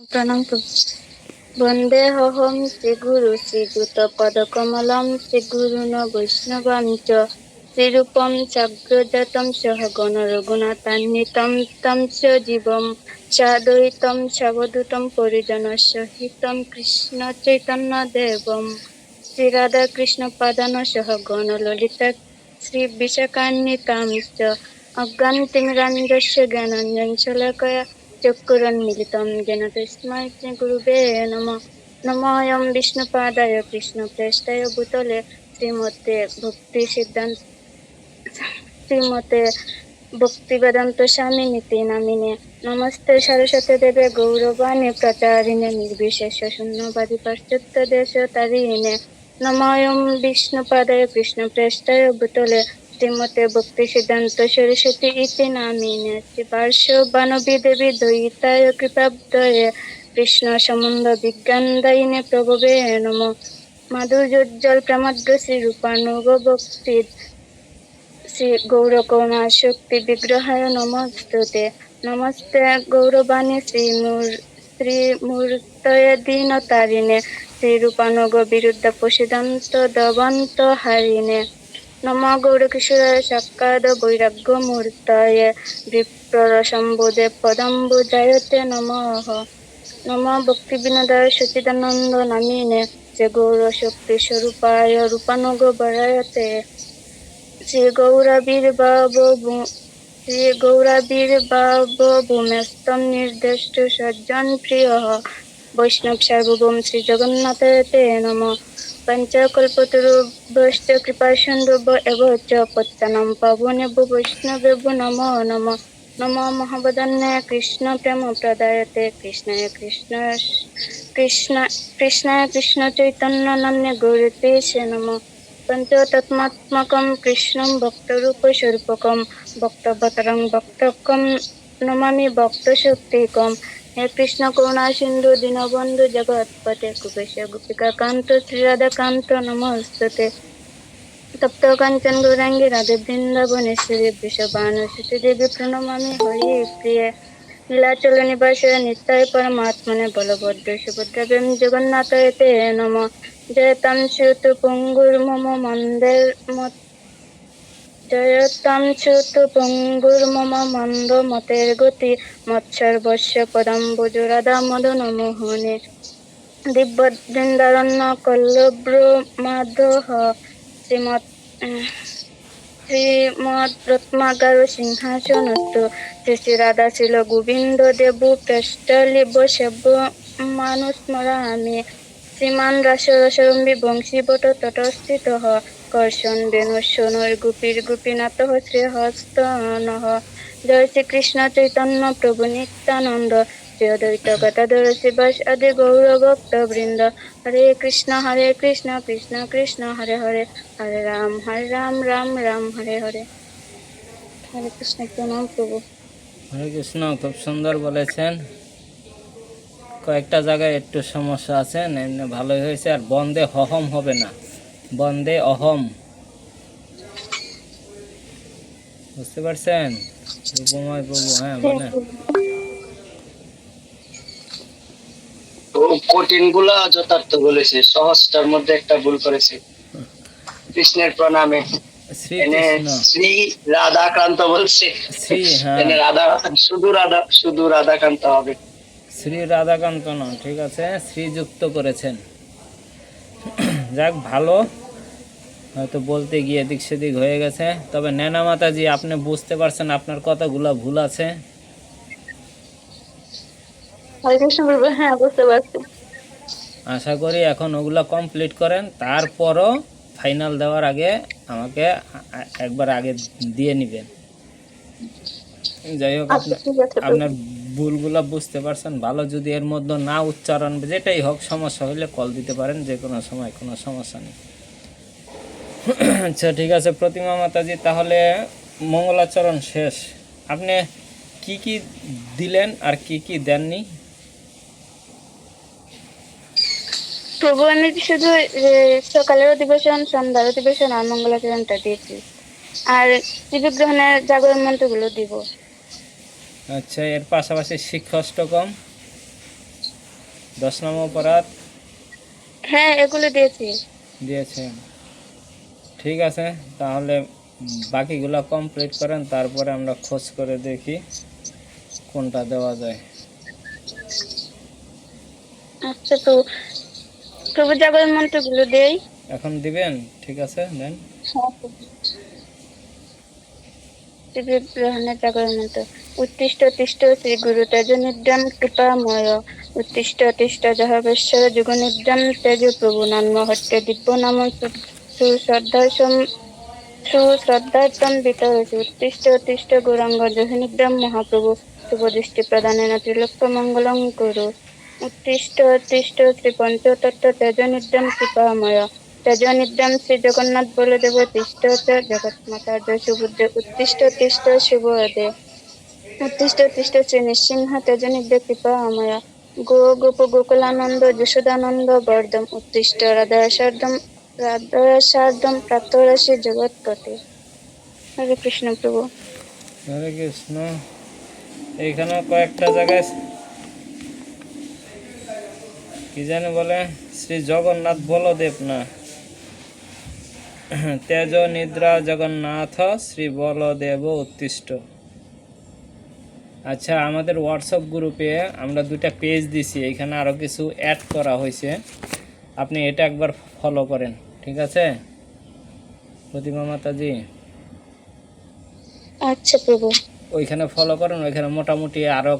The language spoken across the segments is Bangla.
প্রণাম বন্দেহম শ্রীগুরু শ্রীযুতপদকমলম শ্রীগুরুণ বৈষ্ণবাং চ। শ্রীরূপম চাগ্রজাতম সহ গণরঘুনাথান্বিতম তম চ জীবম সাদয়িতম সাবধূতম পরিজন সহিতম কৃষ্ণ চৈতন্য দেবম। শ্রীরাধা কৃষ্ণ পাদান সহ গণললিতা শ্রী বিশাখান্বিতাম চ। অজ্ঞান্তিমিরাঞ্জস্য জ্ঞানাঞ্জন শলাকয়া চক্রণ चक्षुरन् मिलितं येन तस्मै गुरुवे नमः नमोऽयं विष्णुपादाय कृष्णप्रेष्ठाय भूतले श्रीमते भक्तिसिद्धान्त শ্রীমতে ভক্তিবেদান্ত স্বামী নীতি নামিনে। নমস্তে সরস্বতী দেবে গৌরবাণী প্রচারিণে নির্বিশেষ শূন্যবাদী পাশ্চাত্য দেশ তারিণে নমায়ম বিষ্ণুপাদায় কৃষ্ণ প্রেষ্টায় ভূতলে শ্রীমতে ভক্তি সিদ্ধান্ত সরস্বতী ইতি নামিনে শ্রীপার্শ্ব বানবী দেবী দ্বৈতায় কৃপাব্দয়ে কৃষ্ণ সম্বন্ধ বিজ্ঞান দায়িনে প্রভবে নম। মাধুর্যোজ্জ্বল প্রেমাদ্র শ্রী রূপানুগ ভক্তি শ্রী গৌরকর্ণা শক্তি বিগ্রহায় নমস্তুতে নমস্তে গৌরবাণী শ্রীমূর শ্রীমূর্তয় দীনতারিণে। শ্রীরূপানুগ বিরুদ্ধ প্রসিদন্ত দবন্ত হারিণে। নম গৌরকিশোরায় সাক্ষাদ বৈরাগ্য মূর্তয় বিপ্র শম্ভুদে পদম্বুজায়তে নমঃ নম ভক্তি বিনোদায় সচিদানন্দ নামিনে যে গৌর শক্তি স্বরূপায় রূপানুগ বরায়তে শ্রী গৌরাবির্ভাব শ্রী নির্দিষ্ট সজ্জন প্রিয় বৈষ্ণব সার্বভৌম শ্রী জগন্নাথতে নম পঞ্চকল্পতরুভ্যশ্চ কৃপা সিন্ধুভ এব চ পত্তনম পাবনেভ্য বৈষ্ণবেভ্য নম নম। নম মহাবদান্যায় কৃষ্ণ প্রেম প্রদায়তে কৃষ্ণায় কৃষ্ণ কৃষ্ণ কৃষ্ণায় কৃষ্ণ চৈতন্য নাম্নে গৌরতে সে নম। পঞ্চতত্মাত্মকম কৃষ্ণম হে কৃষ্ণ করুণা সিন্ধু দীনবন্ধু জগৎপতে কুবেশ গোপিকা কান্ত শ্রীরাধা কান্ত নমস্তুতে। তপ্ত কাঞ্চন গৌরাঙ্গী রাধে বৃন্দাবনেশ্বরী বৃষভানুসুতি দেবী প্রণমামি হরি প্রিয়ে। নীলাচল নিবাসে নিত্যায় পরমাত্মনে বলভদ্র সুভদ্রাবেম জগন্নাথ এতে নম। জয়তাম শ্রুত পঙ্গুর মম মন্দের মত জয়তাম চ্যুত পঙ্গুর মম মন্দ মতের গতি মৎসর্বস্য পদম্বুজ রাধা মদন মোহনে দিব্যবৃন্দারণ্য কল্লব্র মাধহ শ্রীমৎ শ্রীমৎ রত্নাগার সিংহাসনস্থ। শ্রী শ্রী রাধা শিল গোবিন্দ দেব পৃষ্ঠলিব সেব্য মানুস্মরামি শ্রীমান রাস রসরম্বি বংশীবট তটস্থিত কর্ষণ বেণুশ্বনুর গুপির গোপীনাথ শ্রীহস্ত নহ জয় শ্রীকৃষ্ণ চৈতন্য প্রভু নিত্যানন্দ। শ্রী অদ্বৈত গদাধর শিবাস আদি গৌর ভক্ত বৃন্দ হরে কৃষ্ণ হরে কৃষ্ণ কৃষ্ণ কৃষ্ণ, হরে হরে। হরে রাম হরে রাম রাম রাম, হরে হরে। হরে কৃষ্ণ, প্রণাম প্রভু। হরে কৃষ্ণ, খুব সুন্দর বলেছেন। কয়েকটা জায়গায় একটু সমস্যা আছে ভালোই হয়েছে আর বন্দে হহম হবে না। বন্দে অহম। বুঝতে পারছেন? রূপময় প্রভু হ্যাঁ বলেন। কঠিনগুলা যথার্থ বলেছে সহজটার মধ্যে একটা ভুল করেছে। কৃষ্ণের প্রণামে। শ্রী রাধাকান্ত বলছে। হ্যাঁ। রাধা শুধু রাধা শুধু রাধাকান্ত হবে। শ্রী রাধাকান্ত না ঠিক আছে? শ্রীযুক্ত করেছেন। যাক ভালো। হয়তো বলতে গিয়ে এদিক সেদিক হয়ে গেছে। তবে নেনা মাতাজি আপনি বুঝতে পারছেন আপনার কতগুলা ভুল আছে। হ্যাঁ আশা করি এখন ওগুলো কমপ্লিট করেন। তারপরও ফাইনাল দেওয়ার আগে আমাকে একবার আগে দিয়ে নেবেন। যাই হোক আচ্ছা আপনার ভুলগুলো বুঝতে পারছেন, ভালো যদি এর মধ্যে না উচ্চারণ, যেটাই হোক সমস্যা হলে কল দিতে পারেন যে কোনো সময়, কোনো সমস্যা নেই। আচ্ছা ঠিক আছে, প্রতিমা মাতাজি, তাহলে মঙ্গলাচরণ শেষ। আপনি কি কি দিলেন আর কি কি দেননি? আমি শুধু সকালের অধিবেশন, সন্ধ্যার অধিবেশন আর মঙ্গলাচরণটা দিয়েছি। আর ত্রিবিগ্রহণের জাগরণ মন্ত্রগুলো দিব। আচ্ছা এর পাশাপাশি শিক্ষাষ্টকম দশ নম্বর অপরাধ। হ্যাঁ এগুলো দিয়েছি। দিয়েছেন ঠিক আছে তাহলে বাকিগুলো কমপ্লিট করেন তারপরে আমরা খোঁজ করে দেখি কোনটা দেওয়া যায়। আচ্ছা তো প্রভু জাগরণ মন্ত্রগুলো দেই। এখন দিবেন? ঠিক আছে দেন। গ্রহণের জাগরণ মন্ত্র। উত্তিষ্ট তিষ্ট শ্রী গুরু তেজ নিদ্রাম কৃপাময়। উত্তিষ্ট তিষ্ট যাহবেশ্বর যুগ নিদ্রাম তেজ প্রভু নাম হট্টে দিব্য নাম সুশ্রদ্ধাসম সুশ্রদ্ধার্থম বিতরসি। উত্তিষ্ট তিষ্ট গৌরাঙ্গ জহ নিদ্রাম মহাপ্রভু, শুভদৃষ্টি প্রদানেন ত্রিলোক্য মঙ্গলং কুরু। উত্তিষ্ট তিষ্ট শ্রী পঞ্চতত্ত্ব তেজ নিদ্রাম কৃপাময়। তেজ নিদ্রাম শ্রী জগন্নাথ বলদেব তিষ্ট চ জগৎমাতার্য সুবুদ্ধে। উত্তিষ্ট তিষ্ট শুভদে উত্তিষ্ট তিষ্ট শ্রী নৃসিংহ তেজ নিদ্রে কৃপাময় গো গোপ গোকুলানন্দ, যশোদানন্দ, বর্ধম উত্তিষ্ট রাধাসার্ধম রাধাসার্ধম প্রাপ্তরাশি জগৎপতি। হরে কৃষ্ণ প্রভু। হরে কৃষ্ণ। এইখানে কয়েকটা জায়গায় কি জানি বলে? শ্রী জগন্নাথ বলদেব না। তেজ নিদ্রা জগন্নাথ, শ্রী বলদেব উত্তিষ্ট আচ্ছা আমাদের হোয়াটসঅ্যাপ গ্রুপে আমরা দুইটা পেজ দিছি এখানে আরও কিছু অ্যাড করা হয়েছে। আপনি এটা একবার ফলো করেন ঠিক আছে? প্রতিমা মাতাজি? আচ্ছা প্রভু। ওইখানে ফলো করেন ওইখানে মোটামুটি আরও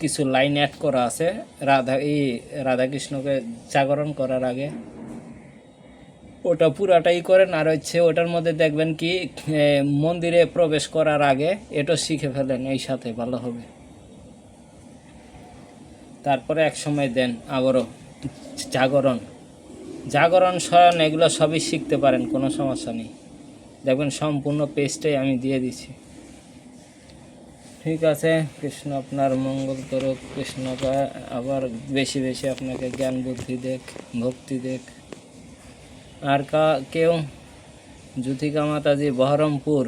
কিছু লাইন অ্যাড করা আছে। রাধা এই রাধাকৃষ্ণকে জাগরণ করার আগে। ওটা পুরাটাই করেন, আর হচ্ছে ওটার মধ্যে দেখবেন কি মন্দিরে প্রবেশ করার আগে এটা শিখে ফেলেন, এই সাথে ভালো হবে। তারপরে এক সময় দেন আবারও জাগরণ। জাগরণ, শয়ন, এগুলো সবই শিখতে পারেন, কোনো সমস্যা নেই। দেখবেন সম্পূর্ণ পেজটাই আমি দিয়ে দিচ্ছি। ঠিক আছে, কৃষ্ণ আপনার মঙ্গল করুক। কৃষ্ণ আবার বেশি বেশি আপনাকে জ্ঞান, বুদ্ধি দেখ, ভক্তি দেখ। আর কা কেউ জ্যোতিকা মাতাজি বহরমপুর